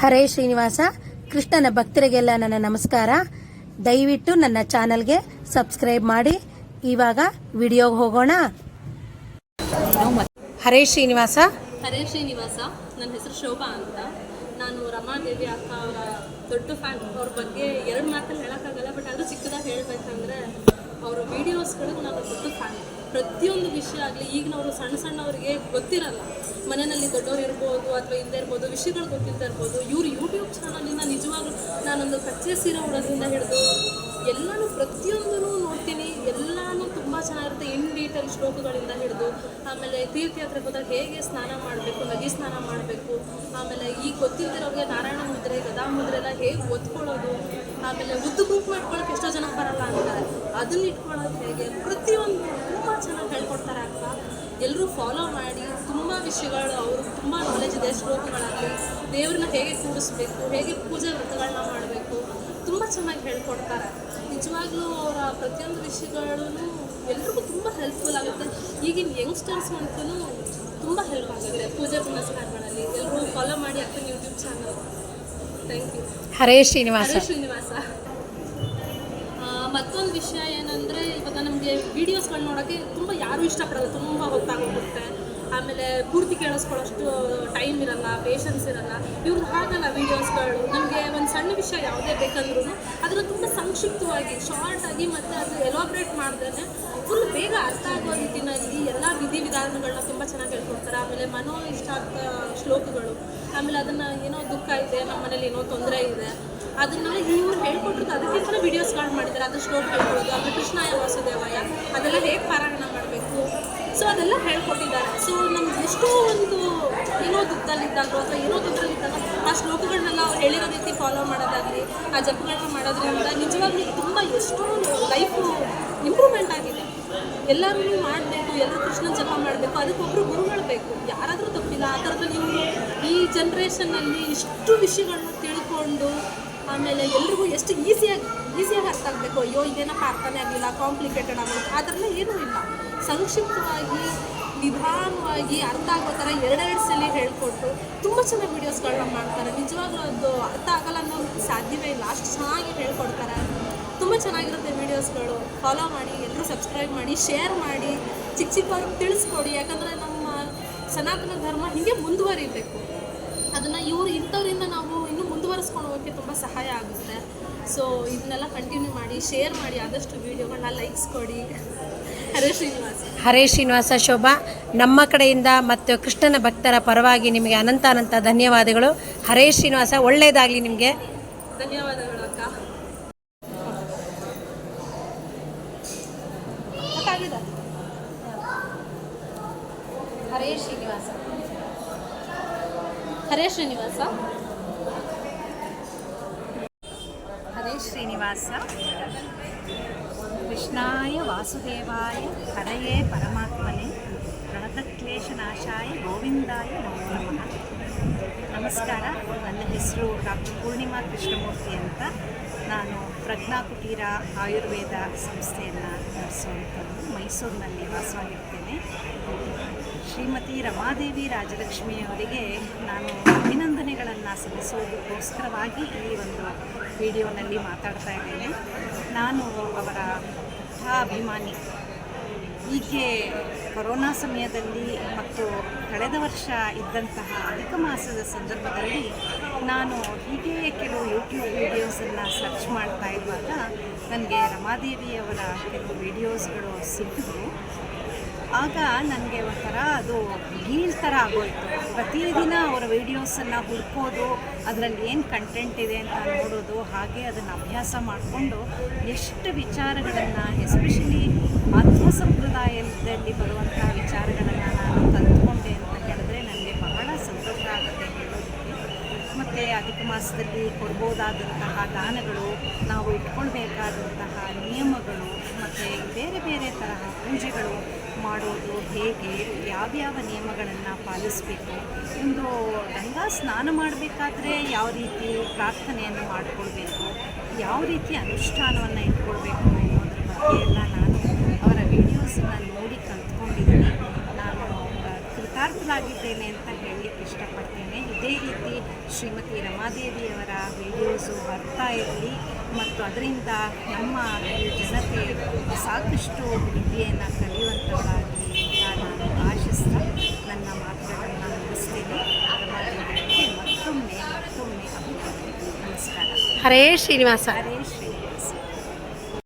ಹರೇ ಶ್ರೀನಿವಾಸ, ಕೃಷ್ಣನ ಭಕ್ತರಿಗೆಲ್ಲ ನನ್ನ ನಮಸ್ಕಾರ. ದಯವಿಟ್ಟು ನನ್ನ ಚಾನಲ್ಗೆ ಸಬ್ಸ್ಕ್ರೈಬ್ ಮಾಡಿ. ಇವಾಗ ವಿಡಿಯೋಗೆ ಹೋಗೋಣ. ಹರೇ ಶ್ರೀನಿವಾಸ. ಹರೇ ಶ್ರೀನಿವಾಸ, ನನ್ನ ಹೆಸರು ಶೋಭಾ ಅಂತ. ನಾನು ರಮಾದೇವಿ ಅಕ್ಕ ಅವರ ದೊಡ್ಡ ಫ್ಯಾನ್ ಅವ್ರ ಬಗ್ಗೆ ಎರಡು ಮಾತಲ್ಲಿ ಹೇಳೋಕ್ಕಾಗಲ್ಲ ಬಟ್ ಅದು ಚಿಕ್ಕದಾಗಿ ಹೇಳಬೇಕಂದ್ರೆ, ಅವರ ವೀಡಿಯೋಸ್ಗಳು ನಾನು ದೊಡ್ಡ ಫ್ಯಾನ್ ಪ್ರತಿಯೊಂದು ವಿಷಯ ಆಗಲಿ ಈಗಿನವರು ಸಣ್ಣ ಸಣ್ಣವರಿಗೆ ಗೊತ್ತಿರಲ್ಲ. ಮನೆಯಲ್ಲಿ ದೊಡ್ಡವ್ರು ಇರ್ಬೋದು ಅಥವಾ ಇಲ್ಲದೆ ಇರ್ಬೋದು, ವಿಷಯಗಳು ಗೊತ್ತಿಲ್ಲದೆ ಇರ್ಬೋದು, ಇವ್ರು ಯೂಟ್ಯೂಬ್ ಚಾನಲಿಂದ ನಿಜವಾಗ್ಲೂ ನಾನೊಂದು ಕಚ್ಚೆ ಸೀರೆ ಉಡೋದ್ರಿಂದ ಹಿಡಿದು ಎಲ್ಲನೂ ಪ್ರತಿಯೊಂದೂ ನೋಡ್ತೀನಿ. ಎಲ್ಲನೂ ತುಂಬ ಚೆನ್ನಾಗಿರುತ್ತೆ. ಇನ್ ಡೀಟೇಲ್ ಶ್ಲೋಕಗಳಿಂದ ಹಿಡಿದು, ಆಮೇಲೆ ತೀರ್ಥಯಾತ್ರೆಗೆ ಹೋದಾಗ ಹೇಗೆ ಸ್ನಾನ ಮಾಡಬೇಕು, ನದಿ ಸ್ನಾನ ಮಾಡಬೇಕು, ಆಮೇಲೆ ಈಗ ಗೊತ್ತಿಲ್ಲದಿರೋರಿಗೆ ನಾರಾಯಣ ಮುದ್ರೆ, ಗದಾ ಮುದ್ರೆ ಎಲ್ಲ ಹೇಗೆ ಒತ್ಕೊಳ್ಳೋದು, ಆಮೇಲೆ ಉದ್ದು ಗ್ರೂಪ್ ಮಾಡ್ಕೊಳಕ್ಕೆ ಎಷ್ಟೋ ಜನ ಬರಲ್ಲ ಅಂತಾರೆ ಅದನ್ನ ಇಟ್ಕೊಳ್ಳೋದು ಹೇಗೆ? ಪ್ರತಿಯೊಂದು ತುಂಬ ಚೆನ್ನಾಗಿ ಹೇಳ್ಕೊಡ್ತಾರೆ ಅಂತ. ಎಲ್ಲರೂ ಫಾಲೋ ಮಾಡಿ ತುಂಬ ವಿಷಯಗಳು ಅವರು ತುಂಬ ನಾಲೆಜ್ ಇದೆ ಶ್ಲೋಕಗಳಾಗಲಿ ದೇವ್ರನ್ನ ಹೇಗೆ ಕೂಡಿಸ್ಬೇಕು ಹೇಗೆ ಪೂಜೆ ವ್ರತಗಳನ್ನ ಮಾಡಬೇಕು ತುಂಬ ಚೆನ್ನಾಗಿ ಹೇಳ್ಕೊಡ್ತಾರೆ. ನಿಜವಾಗ್ಲೂ ಅವರ ಪ್ರತಿಯೊಂದು ವಿಷಯಗಳೂ ಎಲ್ರಿಗೂ ತುಂಬ ಹೆಲ್ಪ್ಫುಲ್ ಆಗುತ್ತೆ. ಈಗಿನ ಯಂಗ್ಸ್ಟರ್ಸ್ ಅಂತೂ ತುಂಬ ಹೆಲ್ಪ್ ಆಗುತ್ತೆ ಪೂಜೆ ಪುನಸ್ಕಾರಗಳಲ್ಲಿ. ಎಲ್ಲರೂ ಫಾಲೋ ಮಾಡಿ ಅಕ್ಕನ ಯೂಟ್ಯೂಬ್ ಚಾನಲ್ ಥ್ಯಾಂಕ್ ಯು ಹರೇ ಶ್ರೀನಿವಾಸ. ಶ್ರೀನಿವಾಸ. ಮತ್ತೊಂದು ವಿಷಯ ಏನಂದರೆ, ಇವಾಗ ನಮಗೆ ವೀಡಿಯೋಸ್ಗಳು ನೋಡೋಕ್ಕೆ ತುಂಬ ಯಾರೂ ಇಷ್ಟಪಡಲ್ಲ, ತುಂಬ ಹೊತ್ತಾಗೋಗುತ್ತೆ ಆಮೇಲೆ ಪೂರ್ತಿ ಕೇಳಿಸ್ಕೊಳ್ಳೋಷ್ಟು ಟೈಮ್ ಇರಲ್ಲ ಪೇಷನ್ಸ್ ಇರಲ್ಲ. ಇವ್ರದ್ದು ಹಾಗಲ್ಲ ವೀಡಿಯೋಸ್ಗಳು ನಮಗೆ ಒಂದು ಸಣ್ಣ ವಿಷಯ ಯಾವುದೇ ಬೇಕಂದ್ರೂ ಅದನ್ನು ತುಂಬ ಸಂಕ್ಷಿಪ್ತವಾಗಿ ಶಾರ್ಟಾಗಿ ಮತ್ತು ಅದು ಎಲಾಬ್ರೇಟ್ ಮಾಡ್ದೇ ಫುಲ್ ಬೇಗ ಅರ್ಥ ಆಗೋ ರೀತಿಯಲ್ಲಿ ಎಲ್ಲ ವಿಧಿವಿಧಾನಗಳನ್ನ ತುಂಬ ಚೆನ್ನಾಗಿ ಹೇಳ್ಕೊಡ್ತಾರೆ. ಆಮೇಲೆ ಮನೋ ಇಷ್ಟ ಶ್ಲೋಕಗಳು. ಆಮೇಲೆ ಅದನ್ನು ಏನೋ ದುಃಖ ಇದೆ ನಮ್ಮ ಮನೇಲಿ ಏನೋ ತೊಂದರೆ ಇದೆ. ಅದನ್ನೆಲ್ಲ ಇವ್ರು ಅದಕ್ಕಿಂತ ವೀಡಿಯೋಸ್ ವೀಡಿಯೋಸ್ಗಳು ಮಾಡಿದ್ದಾರೆ ಅದು ಶ್ಲೋಕ ಹೇಳ್ಕೊಡೋದು ಆಮೇಲೆ ಕೃಷ್ಣಾಯ ವಾಸುದೇವಯ. ಅದೆಲ್ಲ ಹೇಗೆ ಪಾರಾಯಣ ಮಾಡಬೇಕು? ಸೊ ಅದೆಲ್ಲ ಹೇಳ್ಕೊಟ್ಟಿದ್ದಾರೆ. ಸೊ ನಮ್ಗೆ ಎಷ್ಟೋ ಒಂದು ಏನೋ ದುಃಖದಲ್ಲಿದ್ದಾಗ ಅಥವಾ ಏನೋ ದುಃಖದಲ್ಲಿದ್ದಾಗ ಆ ಶ್ಲೋಕಗಳನ್ನೆಲ್ಲ ಅವ್ರು ಹೇಳಿರೋ ರೀತಿ ಫಾಲೋ ಮಾಡೋದಾಗಲಿ, ಆ ಜಪಗಳನ್ನ ಮಾಡೋದ್ರಿಂದ ನಿಜವಾಗ್ಲೂ ತುಂಬ ಎಷ್ಟೋ ಲೈಫು ಇಂಪ್ರೂವ್ಮೆಂಟ್ ಆಗಿದೆ. ಎಲ್ಲರೂ ಮಾಡಬೇಕು ಎಲ್ಲರೂ ಕೃಷ್ಣ ಜಪ ಮಾಡಬೇಕು ಅದಕ್ಕೊಬ್ಬರು ಗುರುಗಳು ಬೇಕು. ಯಾರಾದರೂ ತಪ್ಪಿಲ್ಲ. ಆ ಥರದಲ್ಲಿ ನೀವು ಈ ಜನ್ರೇಷನ್ನಲ್ಲಿ ಇಷ್ಟು ವಿಷಯಗಳನ್ನ ತಿಳ್ಕೊಂಡು ಆಮೇಲೆ ಎಲ್ರಿಗೂ ಎಷ್ಟು ಈಸಿಯಾಗಿ ಈಸಿಯಾಗಿ ಅರ್ಥ ಆಗಬೇಕು, ಅಯ್ಯೋ ಇದೇನಪ್ಪ ಅರ್ಥನೇ ಆಗಲಿಲ್ಲ ಕಾಂಪ್ಲಿಕೇಟೆಡ್ ಆಗಬೇಕು ಆ ಥರಲ್ಲ ಏನೂ ಇಲ್ಲ. ಸಂಕ್ಷಿಪ್ತವಾಗಿ, ನಿಧಾನವಾಗಿ ಅರ್ಥ ಆಗೋ ಥರ ಎರಡೆರಡು ಸಲ ಹೇಳ್ಕೊಟ್ಟು ತುಂಬ ಚೆನ್ನಾಗಿ ವೀಡಿಯೋಸ್ಗಳನ್ನ ಮಾಡ್ತಾರೆ. ನಿಜವಾಗ್ಲೂ ಅದು ಅರ್ಥ ಆಗಲ್ಲ ಅನ್ನೋ ಸಾಧ್ಯವೇ ಇಲ್ಲ. ಅಷ್ಟು ಚೆನ್ನಾಗಿ ಹೇಳ್ಕೊಡ್ತಾರೆ. ತುಂಬ ಚೆನ್ನಾಗಿರುತ್ತೆ ವೀಡಿಯೋಸ್ಗಳು ಫಾಲೋ ಮಾಡಿ ಎಲ್ಲರೂ ಸಬ್ಸ್ಕ್ರೈಬ್ ಮಾಡಿ ಶೇರ್ ಮಾಡಿ, ಚಿಕ್ಕ ಚಿಕ್ಕವ್ರಿಗೆ ತಿಳಿಸ್ಕೊಡಿ. ಯಾಕಂದರೆ ನಮ್ಮ ಸನಾತನ ಧರ್ಮ ಹೀಗೆ ಮುಂದುವರಿಬೇಕು. ಅದನ್ನು ಇವರು ಇಂಥವರಿಂದ ನಾವು ಇನ್ನೂ ಮುಂದುವರಿಸ್ಕೊಂಡು ಹೋಗೋಕ್ಕೆ ತುಂಬ ಸಹಾಯ ಆಗುತ್ತೆ. ಸೊ ಇದನ್ನೆಲ್ಲ ಕಂಟಿನ್ಯೂ ಮಾಡಿ ಶೇರ್ ಮಾಡಿ ಆದಷ್ಟು ವೀಡಿಯೋಗಳನ್ನ ಲೈಕ್ಸ್ ಕೊಡಿ. ಹರೇ ಶ್ರೀನಿವಾಸ. ಹರೇ ಶ್ರೀನಿವಾಸ ಶೋಭಾ. ನಮ್ಮ ಕಡೆಯಿಂದ ಮತ್ತು ಕೃಷ್ಣನ ಭಕ್ತರ ಪರವಾಗಿ ನಿಮಗೆ ಅನಂತ ಅನಂತ ಧನ್ಯವಾದಗಳು. ಹರೇ ಶ್ರೀನಿವಾಸ ಒಳ್ಳೆಯದಾಗಲಿ ನಿಮಗೆ. ಧನ್ಯವಾದಗಳು ಅಕ್ಕ. ಹರೇ ಶ್ರೀನಿವಾಸ. ಹರೇ ಶ್ರೀನಿವಾಸ ಹರೇ ಶ್ರೀನಿವಾಸ. ಕೃಷ್ಣಾಯ ವಾಸುದೇವಾಯ, ಹರಯೇ ಪರಮಾತ್ಮನೆ ಪ್ರಣತಕ್ಲೇಶನಾಶಾಯ ಗೋವಿಂದಾಯ ನಮೋ ನಮಃ ನಮಸ್ಕಾರ, ನನ್ನ ಹೆಸರು ಡಾಕ್ಟರ್ ಪೂರ್ಣಿಮಾ ಕೃಷ್ಣಮೂರ್ತಿ ಅಂತ ನಾನು ಪ್ರಜ್ಞಾ ಕುಟೀರ ಆಯುರ್ವೇದ ಸಂಸ್ಥೆಯನ್ನು ನಡೆಸುವಂಥದ್ದು ಮೈಸೂರಿನಲ್ಲಿ ವಾಸವಾಗಿರ್ತೇನೆ. ಶ್ರೀಮತಿ ರಮಾದೇವಿ ರಾಜಲಕ್ಷ್ಮಿಯವರಿಗೆ ನಾನು ಅಭಿನಂದನೆಗಳನ್ನು ಸಲ್ಲಿಸೋದಕ್ಕೋಸ್ಕರವಾಗಿ ಈ ಒಂದು ವಿಡಿಯೋನಲ್ಲಿ ಮಾತಾಡ್ತಾ ಇದ್ದೇನೆ. ನಾನು ಅವರ ಅಭಿಮಾನಿ ಹೀಗೆ ಕೊರೋನಾ ಸಮಯದಲ್ಲಿ ಮತ್ತು ಕಳೆದ ವರ್ಷ ಇದ್ದಂತಹ ಅಧಿಕ ಮಾಸದ ಸಂದರ್ಭದಲ್ಲಿ ನಾನು ಹೀಗೆ ಕೆಲವು ಯೂಟ್ಯೂಬ್ ವೀಡಿಯೋಸನ್ನು ಸರ್ಚ್ ಮಾಡ್ತಾ ಇರುವಾಗ ನನಗೆ ರಮಾದೇವಿಯವರ ಕೆಲವು ವಿಡಿಯೋಸ್ಗಳು ಸಿಕ್ಕಿದ್ರು ಆಗ ನನಗೆ ಒಂಥರ ಅದು ಗೀಲ್ ಥರ ಆಗೋಯಿತು. ಪ್ರತಿದಿನ ಅವರ ವೀಡಿಯೋಸನ್ನು ಹುಡ್ಕೋದು, ಅದರಲ್ಲಿ ಏನು ಕಂಟೆಂಟ್ ಇದೆ ಅಂತ ನೋಡೋದು, ಹಾಗೆ ಅದನ್ನು ಅಭ್ಯಾಸ ಮಾಡಿಕೊಂಡು ಎಷ್ಟು ವಿಚಾರಗಳನ್ನು ಎಸ್ಪೆಷಲಿ ಮಧ್ವ ಸಂಪ್ರದಾಯದಲ್ಲಿ ಬರುವಂಥ ವಿಚಾರಗಳನ್ನು ನಾನು ಕಲ್ತ್ಕೊಂಡೆ ಅಂತ ಹೇಳಿದ್ರೆ ನನಗೆ ಬಹಳ ಸಂತೋಷ ಆಗುತ್ತೆ ಹೇಳೋದಕ್ಕೆ. ಮತ್ತು ಅಧಿಕ ಮಾಸದಲ್ಲಿ ಕೊಡ್ಬೋದಾದಂತಹ ದಾನಗಳು, ನಾವು ಇಟ್ಕೊಳ್ಬೇಕಾದಂತಹ ನಿಯಮಗಳು, ಮತ್ತು ಬೇರೆ ಬೇರೆ ತರಹ ಪೂಜೆಗಳು ಮಾಡೋದು ಹೇಗೆ, ಯಾವ್ಯಾವ ನಿಯಮಗಳನ್ನು ಪಾಲಿಸಬೇಕು, ಒಂದು ಗಂಗಾ ಸ್ನಾನ ಮಾಡಬೇಕಾದ್ರೆ ಯಾವ ರೀತಿ ಪ್ರಾರ್ಥನೆಯನ್ನು ಮಾಡಿಕೊಳ್ಬೇಕು, ಯಾವ ರೀತಿ ಅನುಷ್ಠಾನವನ್ನು ಇಟ್ಕೊಳ್ಬೇಕು ಅನ್ನೋದ್ರ ಬಗ್ಗೆ ಎಲ್ಲ ನಾನು ಅವರ ವೀಡಿಯೋಸನ್ನು ನೋಡಿ ಕಲ್ತ್ಕೊಂಡಿದ್ದೀನಿ. ನಾನು ಕೃತಾರ್ಥರಾಗಿದ್ದೇನೆ ಅಂತ ಹೇಳಲಿಕ್ಕೆ ಇಷ್ಟಪಡ್ತೇನೆ ಇದೇ ರೀತಿ ಶ್ರೀಮತಿ ರಮಾದೇವಿಯವರ ವಿಡಿಯೋಸು ಬರ್ತಾ ಇರಲಿ. ಮತ್ತು ಅದರಿಂದ ನಮ್ಮ ಜನತೆ ಸಾಕಷ್ಟು ವಿದ್ಯೆಯನ್ನು ಕಲಿಯುವಂಥದ್ದಾಗಿ ನಾನು ಆಶಿಸ್ತಾ ನನ್ನ ಮಾತುಗಳನ್ನು ಮುಗಿಸ್ತೇನೆ. ರಮಾದೇವಿಯವರಿಗೆ ಮತ್ತೊಮ್ಮೆ ಮತ್ತೊಮ್ಮೆ ಅಭಿವೃದ್ಧಿ ನಮಸ್ಕಾರ. ಹರೇ ಶ್ರೀನಿವಾಸ.